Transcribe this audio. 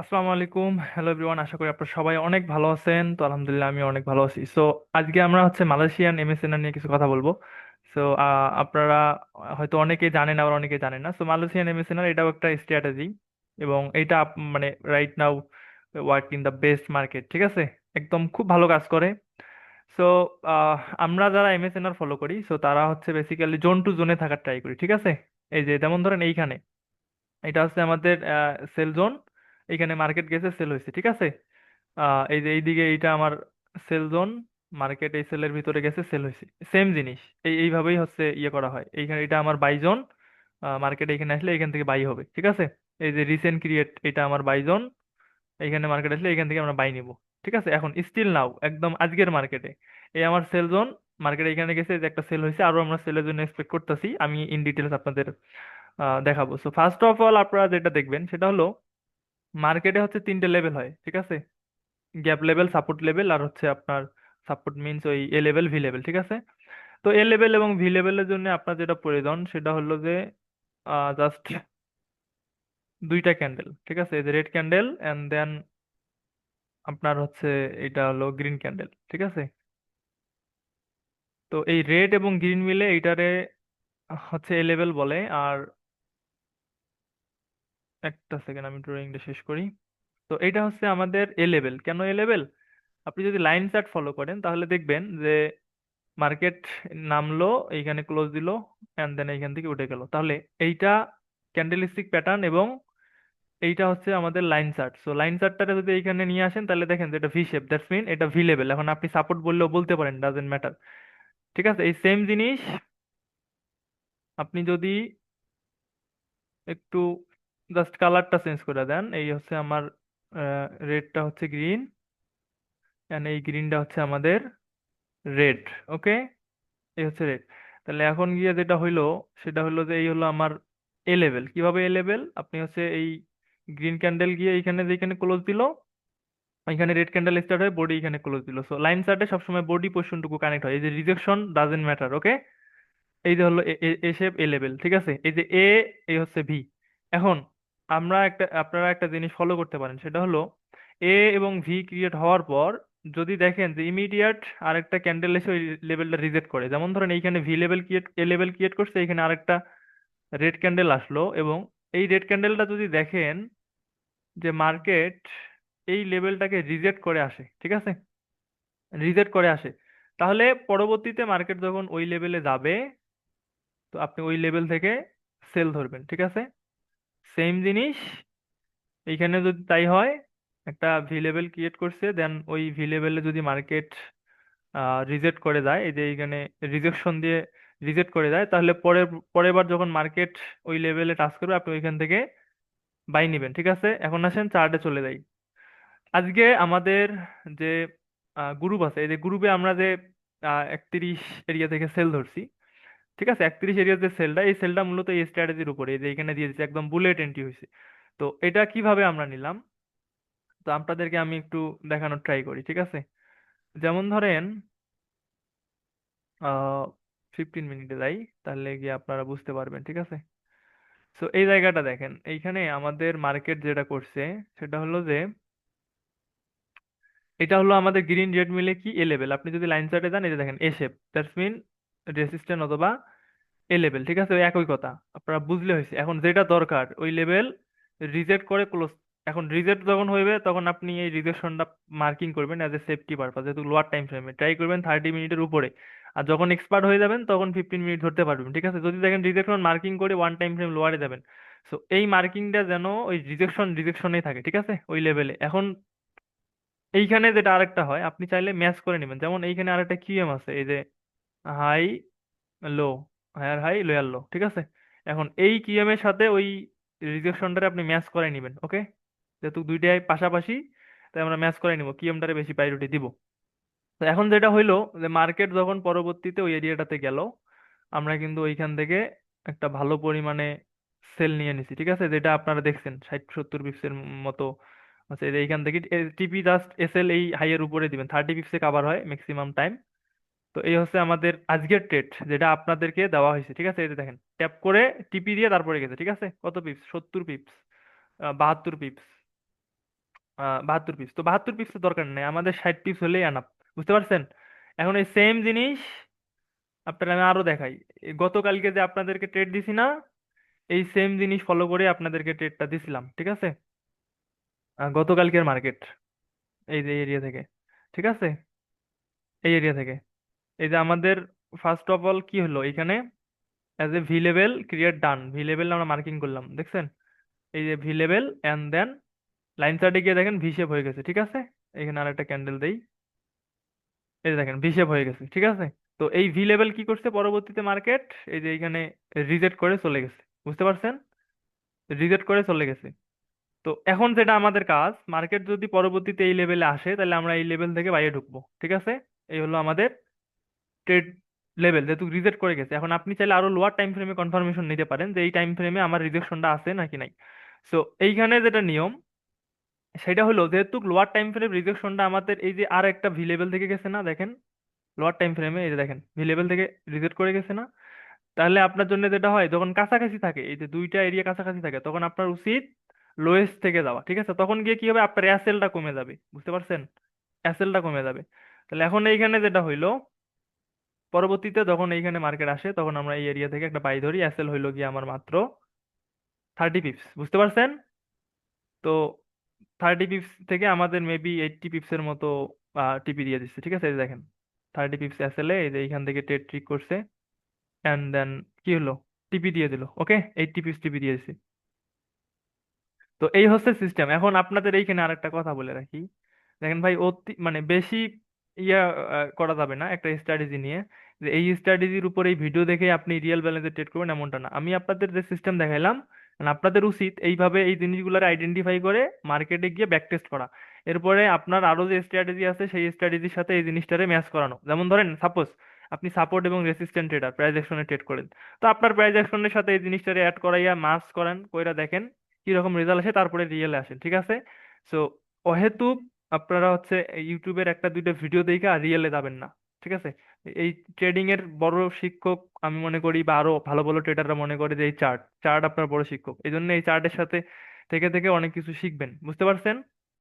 আসসালামু আলাইকুম। Hello everyone আশা করি আপনারা সবাই অনেক ভালো আছেন। তো আলহামদুলিল্লাহ আমি অনেক ভালো আছি। সো আজকে আমরা হচ্ছে মালয়েশিয়ান এমএসএন নিয়ে কিছু কথা বলব। সো আপনারা হয়তো অনেকেই জানেন, আবার অনেকে জানেন না। সো মালয়েশিয়ান এমএসএন এটাও একটা স্ট্র্যাটেজি এবং এটা মানে right now work in the best market ঠিক আছে? একদম খুব ভালো কাজ করে। সো আমরা যারা এমএসএনআর ফলো করি সো তারা হচ্ছে বেসিক্যালি জোন টু জোনে থাকার ট্রাই করি, ঠিক আছে? এই যে যেমন ধরেন এইখানে। এটা হচ্ছে আমাদের সেল জোন এখানে মার্কেট গেছে সেল হয়েছে, ঠিক আছে? এই যে এইদিকে এইটা আমার সেল জোন মার্কেট এই সেলের ভিতরে গেছে সেল হয়েছে। সেম জিনিস, এই, এইভাবেই হচ্ছে ইয়ে করা হয়। এইখানে এটা আমার বাই জোন মার্কেট এখানে আসলে এখান থেকে বাই হবে, ঠিক আছে? এই যে রিসেন্ট ক্রিয়েট এটা আমার বাই জোন এইখানে মার্কেট আসলে এখান থেকে আমরা বাই নিব, ঠিক আছে? এখন স্টিল নাও একদম আজকের মার্কেটে এই আমার সেল জোন মার্কেট এখানে গেছে যে একটা সেল হয়েছে, আরও আমরা সেলের জন্য এক্সপেক্ট করতেছি, আমি ইন ডিটেলস আপনাদের দেখাবো। সো ফার্স্ট অফ অল আপনারা যেটা দেখবেন, সেটা হলো মার্কেটে হচ্ছে তিনটে লেভেল হয়, ঠিক আছে? গ্যাপ লেভেল সাপোর্ট লেভেল আর হচ্ছে আপনার সাপোর্ট মিনস ওই এ লেভেল ভি লেভেল ঠিক আছে? তো এ লেভেল এবং ভি লেভেলের জন্য আপনার যেটা প্রয়োজন সেটা হলো যে জাস্ট দুইটা ক্যান্ডেল ঠিক আছে? এই যে রেড ক্যান্ডেল অ্যান্ড দেন আপনার হচ্ছে এটা হলো গ্রিন ক্যান্ডেল ঠিক আছে? তো এই রেড এবং গ্রিন মিলে এইটারে হচ্ছে এ লেভেল বলে আর একটা সেকেন্ড আমি ড্রয়িংটা শেষ করি। তো এটা হচ্ছে আমাদের এ লেভেল কেন এ লেভেল আপনি যদি লাইন চার্ট ফলো করেন, তাহলে দেখবেন যে মার্কেট নামলো, এইখানে ক্লোজ দিল এন্ড দেন এইখান থেকে উঠে গেল। তাহলে এইটা ক্যান্ডেলিস্টিক প্যাটার্ন এবং এইটা হচ্ছে আমাদের লাইন চার্ট সো লাইন চার্টটা যদি এইখানে নিয়ে আসেন, তাহলে দেখেন যে এটা ভি শেপ দ্যাটস মিন এটা ভি লেভেল এখন আপনি সাপোর্ট বললেও বলতে পারেন ডাজেন্ট ম্যাটার ঠিক আছে? এই সেম জিনিস আপনি যদি একটু জাস্ট কালারটা চেঞ্জ করে দেন। এই হচ্ছে আমার রেডটা হচ্ছে গ্রিন এন্ড এই গ্রিনটা হচ্ছে আমাদের রেড ওকে এই হচ্ছে রেড তাহলে এখন গিয়ে যেটা হইল, সেটা হলো যে এই হলো আমার এ লেভেল কীভাবে এ লেভেল আপনি হচ্ছে এই গ্রিন ক্যান্ডেল গিয়ে এইখানে যেখানে ক্লোজ দিল এখানে রেড ক্যান্ডেল স্টার্ট হয় বডি এখানে ক্লোজ দিল। সো লাইন চার্টে সবসময় বডি পজিশনটুকু কানেক্ট হয়। এই যে রিজেকশন ডাজেন্ট ম্যাটার ওকে এই যে হলো এ শেপ এ লেভেল ঠিক আছে? এই যে এ এই হচ্ছে ভি এখন আমরা একটা, আপনারা একটা জিনিস ফলো করতে পারেন, সেটা হলো এ এবং ভি ক্রিয়েট হওয়ার পর যদি দেখেন যে ইমিডিয়েট আরেকটা ক্যান্ডেল এসে ওই লেভেলটা রিজেক্ট করে, যেমন ধরেন এইখানে ভি লেভেল ক্রিয়েট এ লেভেল ক্রিয়েট করছে এখানে আরেকটা রেড ক্যান্ডেল আসলো এবং এই রেড ক্যান্ডেলটা যদি দেখেন যে মার্কেট এই লেভেলটাকে রিজেক্ট করে আসে, ঠিক আছে? রিজেক্ট করে আসে, তাহলে পরবর্তীতে মার্কেট যখন ওই লেভেলে যাবে, তো আপনি ওই লেভেল থেকে সেল ধরবেন, ঠিক আছে? সেম জিনিস। এইখানে যদি তাই হয়, একটা ভি লেভেল ক্রিয়েট করছে দেন ওই ভি লেভেলে যদি মার্কেট রিজেক্ট করে যায় এই যে এইখানে রিজেকশন দিয়ে রিজেক্ট করে যায় তাহলে পরের পরের বার যখন মার্কেট ওই লেভেলে টাচ করবে, আপনি ওইখান থেকে বাই নিবেন, ঠিক আছে? এখন আসেন চার্টে চলে যাই। আজকে আমাদের যে গ্রুপ আছে, এই যে গ্রুপে আমরা যে একত্রিশ এরিয়া থেকে সেল ধরছি ঠিক আছে? একত্রিশ এরিয়ার যে সেলটা এই সেলটা মূলত এই স্ট্র্যাটেজির উপরে, এই যে এখানে দিয়ে দিচ্ছে একদম বুলেট এন্ট্রি হয়েছে। তো এটা কীভাবে আমরা নিলাম? তো আপনাদেরকে আমি একটু দেখানোর ট্রাই করি, ঠিক আছে? যেমন ধরেন ফিফটিন মিনিটে যাই, তাহলে গিয়ে আপনারা বুঝতে পারবেন, ঠিক আছে? সো এই জায়গাটা দেখেন, এইখানে আমাদের মার্কেট যেটা করছে, সেটা হলো যে, এটা হলো আমাদের গ্রিন রেড মিলে কি? এ লেভেল আপনি যদি লাইন চার্টে যান, এই যে দেখেন a shape that's mean resistant অথবা এ লেভেল ঠিক আছে? ওই একই কথা। আপনারা বুঝলে হয়েছে। এখন যেটা দরকার, ওই লেভেল রিজেক্ট করে ক্লোজ এখন রিজেক্ট যখন হইবে, তখন আপনি এই রিজেকশনটা মার্কিং করবেন অ্যাজ এ সেফটি পারপাস যেহেতু লোয়ার টাইম ফ্রেমে ট্রাই করবেন থার্টি মিনিটের উপরে। আর যখন এক্সপার্ট হয়ে যাবেন, তখন ফিফটিন মিনিট ধরতে পারবেন, ঠিক আছে? যদি দেখেন রিজেকশন মার্কিং করে ওয়ান টাইম ফ্রেম লোয়ারে যাবেন। সো এই মার্কিংটা যেন ওই রিজেকশন রিজেকশনেই থাকে, ঠিক আছে? ওই লেভেলে এখন এইখানে যেটা আরেকটা হয়, আপনি চাইলে ম্যাচ করে নেবেন। যেমন এইখানে আরেকটা কিউএম আছে, এই যে high low higher high lower low, ঠিক আছে? এখন এই কিএম এর সাথে ওই রিজেকশনটারে আপনি ম্যাচ করে নেবেন, ওকে? যেহেতু দুইটাই পাশাপাশি, তাই আমরা ম্যাচ করে নিব কিএমটারে বেশি প্রায়োরিটি দিব। তো এখন যেটা হইল যে মার্কেট যখন পরবর্তীতে ওই এরিয়াটাতে গেল, আমরা কিন্তু ওইখান থেকে একটা ভালো পরিমাণে সেল নিয়ে নিছি, ঠিক আছে? যেটা আপনারা দেখছেন, ষাট, সত্তর পিপসের মতো যে এইখান থেকে টিপি জাস্ট এসএল এই হাইয়ের উপরে দিবেন থার্টি পিপসে কাভার হয় ম্যাক্সিমাম টাইম তো এই হচ্ছে আমাদের আজকের ট্রেড যেটা আপনাদেরকে দেওয়া হয়েছে, ঠিক আছে? যে দেখেন ট্যাপ করে টিপি দিয়ে তারপরে গেছে, ঠিক আছে? কত পিপস সত্তর পিপস বাহাত্তর পিপস বাহাত্তর পিস তো বাহাত্তর পিস দরকার নেই, আমাদের ষাট পিস হলেই আনাপ বুঝতে পারছেন? এখন এই সেম জিনিস আপনার আমি আরও দেখাই গতকালকে যে আপনাদেরকে ট্রেড দিছি না, এই সেম জিনিস ফলো করে আপনাদেরকে ট্রেডটা দিছিলাম, ঠিক আছে? গতকালকের মার্কেট এই যে এরিয়া থেকে, ঠিক আছে? এই এরিয়া থেকে। এই যে আমাদের ফার্স্ট অফ অল কি হলো? এখানে as a V level create done V level আমরা মার্কিং করলাম, দেখছেন? এই যে V level and then line চার্টে গিয়ে দেখেন ভি শেপ হয়ে গেছে, ঠিক আছে? এখানে আর একটা ক্যান্ডেল দেই। এই যে দেখেন ভি শেপ হয়ে গেছে, ঠিক আছে? তো এই ভি লেভেল কি করছে পরবর্তীতে মার্কেট এই যে এখানে রিজেক্ট করে চলে গেছে, বুঝতে পারছেন? রিজেক্ট করে চলে গেছে। তো এখন যেটা আমাদের কাজ মার্কেট যদি পরবর্তীতে এই লেভেলে আসে, তাহলে আমরা এই লেভেল থেকে বাইরে ঢুকবো, ঠিক আছে? এই হলো আমাদের ট্রেড লেভেল যেহেতু রিজেক্ট করে গেছে, এখন আপনি চাইলে আরও লোয়ার টাইম ফ্রেমে কনফার্মেশন নিতে পারেন যে এই টাইম ফ্রেমে আমার রিজেকশনটা আছে নাকি নাই। সো এইখানে যেটা নিয়ম, সেটা হলো যেহেতু লোয়ার টাইম ফ্রেম রিজেকশনটা আমাদের এই যে আর একটা ভি লেভেল থেকে গেছে না, দেখেন লোয়ার টাইম ফ্রেমে এই যে দেখেন ভি লেভেল থেকে রিজেক্ট করে গেছে না, তাহলে আপনার জন্য যেটা হয়, যখন কাছাকাছি থাকে, এই যে দুইটা এরিয়া কাছাকাছি থাকে, তখন আপনার উচিত লোয়েস্ট থেকে যাওয়া, ঠিক আছে? তখন গিয়ে কি হবে? আপনার অ্যাসেলটা কমে যাবে, বুঝতে পারছেন? অ্যাসেলটা কমে যাবে। তাহলে এখন এইখানে যেটা হইল পরবর্তীতে যখন এইখানে মার্কেট আসে, তখন আমরা এই এরিয়া থেকে একটা বাই ধরি। অ্যাসেল হইল গিয়ে আমার মাত্র থার্টি পিপস বুঝতে পারছেন? তো থার্টি পিপস থেকে আমাদের মেবি এইটটি পিপসের মতো টিপি দিয়ে দিচ্ছে, ঠিক আছে? দেখেন থার্টি পিপস অ্যাসেলে এই যে এইখান থেকে ট্রেড ট্রিক করছে অ্যান্ড দেন কি হলো? টিপি দিয়ে দিল ওকে এইটটি পিপস টিপি দিয়ে দিছি। তো এই হচ্ছে সিস্টেম এখন আপনাদের এইখানে আরেকটা কথা বলে রাখি। দেখেন ভাই, অতি মানে বেশি ইয়া করা যাবে না একটা স্ট্র্যাটেজি নিয়ে। যে এই স্ট্র্যাটেজির উপর এই ভিডিও দেখে আপনি রিয়েল ব্যালেন্সে ট্রেড করবেন এমনটা না। আমি আপনাদের যে সিস্টেম দেখাইলাম মানে আপনাদের উচিত এইভাবে এই জিনিসগুলোর আইডেন্টিফাই করে মার্কেটে গিয়ে ব্যাক টেস্ট করা। এরপরে আপনার আরও যে স্ট্র্যাটেজি আছে, সেই স্ট্র্যাটেজির সাথে এই জিনিসটারে ম্যাচ করানো। যেমন ধরেন সাপোজ আপনি সাপোর্ট এবং রেসিস্ট্যান্ট ট্রেডার প্রাইস অ্যাকশনে ট্রেড করেন। তো আপনার প্রাইস অ্যাকশনের সাথে এই জিনিসটারে অ্যাড করাইয়া মাস করেন, কইরা দেখেন কি রকম রেজাল্ট আসে, তারপরে রিয়েলে আসেন, ঠিক আছে? সো অহেতুক আপনারা হচ্ছে ইউটিউবের একটা, দুইটা ভিডিও দেখে আর রিয়েলে যাবেন না, ঠিক আছে? এই ট্রেডিং এর বড় শিক্ষক আমি মনে করি বা আরও ভালো ভালো ট্রেডাররা মনে করে যে এই চার্ট চার্ট আপনার বড় শিক্ষক। এই জন্য এই চার্টের সাথে থেকে থেকে অনেক কিছু শিখবেন, বুঝতে পারছেন?